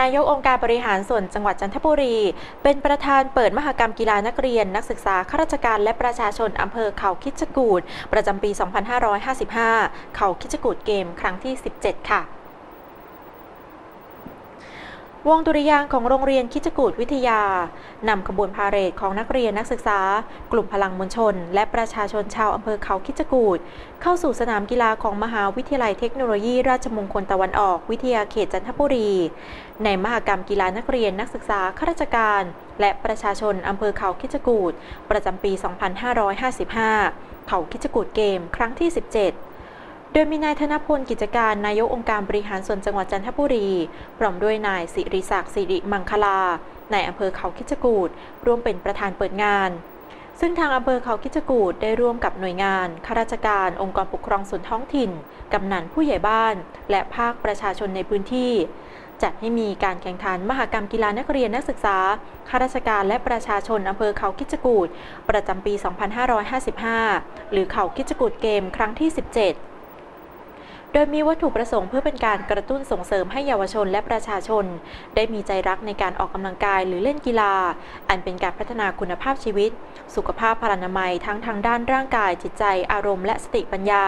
นายกองค์การบริหารส่วนจังหวัดจันทบุรี เป็นประธานเปิดมหกรรมกีฬานักเรียน นักศึกษาข้าราชการและประชาชนอำเภอเขาคิดจกูดประจำปี 2555 เขาคิดจกูดเกมครั้งที่ 17 ค่ะ วงดุริยางของโรงเรียนคิจกูดวิทยานำขบวนพาเหรดของนักเรียนนักศึกษา กลุ่มพลังมวลชน และประชาชนชาวอำเภอเขาคิจกูดเข้าสู่สนามกีฬาของมหาวิทยาลัยเทคโนโลยี ราชมงคลตะวันออกวิทยาเขตจันทบุรี ในมหกรรมกีฬานักเรียนนักศึกษาข้าราชการ และประชาชนอำเภอเขาคิจกูดประจำปี 2555 เขาคิจกูดเกม ครั้งที่ 17 ดยมีนายธนพลกิจการนายกองค์การบริหารส่วนจังหวัดจันทบุรีพร้อมด้วยนายสิริศักดิ์สิริมังคลาในอำเภอเขาคิจกูดร่วมเป็นประธานเปิดงาน ซึ่งทางอำเภอเขาคิจกูดได้ร่วมกับหน่วยงานข้าราชการองค์กรปกครองส่วนท้องถิ่น กำนันผู้ใหญ่บ้าน และภาคประชาชนในพื้นที่ จัดให้มีการแข่งขันมหกรรมกีฬานักเรียนนักศึกษาข้าราชการและประชาชนอำเภอเขาคิจกูดประจำปี 2555 หรือเขาคิจกูดเกมครั้งที่ 17 โดยมีวัตถุประสงค์เพื่อเป็นการกระตุ้นส่งเสริมให้เยาวชนและประชาชน ได้มีใจรักในการออกกำลังกายหรือเล่นกีฬา อันเป็นการพัฒนาคุณภาพชีวิต สุขภาพพลานามัยทั้งทางด้านร่างกายจิตใจ อารมณ์และสติปัญญา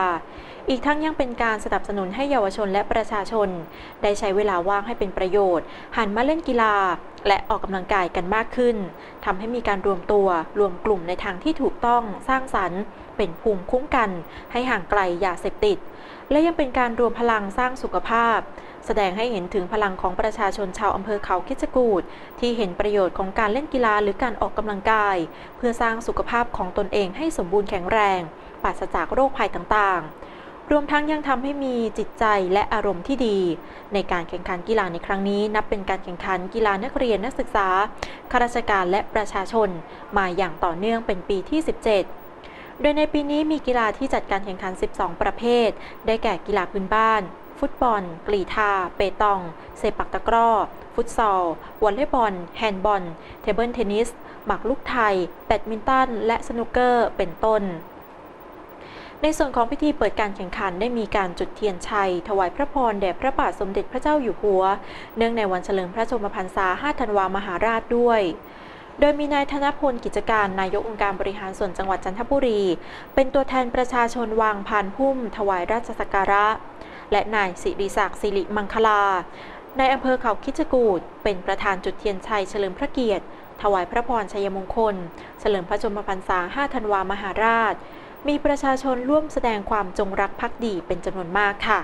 อีกทั้งยังเป็นการสนับสนุนให้เยาวชนและประชาชน ได้ใช้เวลาว่างให้เป็นประโยชน์ หันมาเล่นกีฬา และออกกำลังกายกันมากขึ้นทำให้มีการรวมตัวรวมกลุ่มในทางที่ถูกต้องสร้างสรรค์เป็นภูมิคุ้มกัน ให้ห่างไกลยาเสพติด และยังเป็นการรวมพลังสร้างสุขภาพ แสดงให้เห็นถึงพลังของประชาชนชาวอำเภอเขาคิจกูดที่เห็นประโยชน์ของการเล่นกีฬาหรือการออกกำลังกาย เพื่อสร้างสุขภาพของตนเองให้สมบูรณ์แข็งแรงปราศจากโรคภัยต่างๆ รวมทั้งยังทำให้มีจิตใจและอารมณ์ที่ดี ในการแข่งขันกีฬาในครั้งนี้ นับเป็นการแข่งขันกีฬานักเรียนนักศึกษาข้าราชการและประชาชน มาอย่างต่อเนื่องเป็นปีที่ 17โดยในปีนี้มีกีฬาที่จัดการแข่งขัน 12 ประเภท ได้แก่กีฬาพื้นบ้าน ฟุตบอล กรีฑาเปตอง เซปักตะกร้อ ฟุตซอล วอลเลย์บอล แฮนด์บอล เทเบิลเทนนิส หมากลูกไทย แบดมินตัน และสนุกเกอร์ เป็นต้น ในส่วนของพิธีเปิดการแข่งขันได้มีการจุดเทียนชัย ถวายพระพรแด่พระบาทสมเด็จพระเจ้าอยู่หัว เนื่องในวันเฉลิมพระชนมพรรษา 5 ธันวามหาราชด้วย โดยมีนายธนพลกิจการนายกองค์การบริหารส่วนจังหวัดจันทบุรี เป็นตัวแทนประชาชนวางพานพุ่ม ถวายราชสักการะ และนายสิริศักดิ์สิริมังคลา ในอำเภอเขาคิจกูดเป็นประธานจุดเทียนชัยเฉลิมพระเกียรติ ถวายพระพรชัยมงคล เฉลิมพระชนมพรรษา 5 ธันวามหาราช มีประชาชนร่วมแสดงความจงรักภักดีเป็นจำนวนมากค่ะ